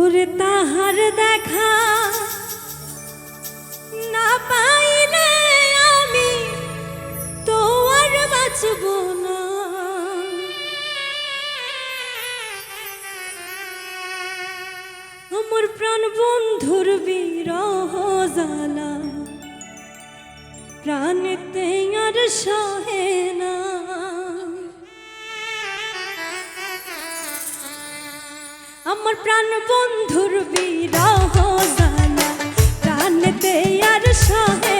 ওরে তাহার দেখা না পাইলে আমি তো আর বাঁচব না। আমার প্রাণ বন্ধুর বিরহ জ্বালা, প্রাণেতে আর সহে না। আমার প্রাণ বন্ধুর বিরহ জানা। প্রাণেতে আর সহে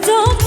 don't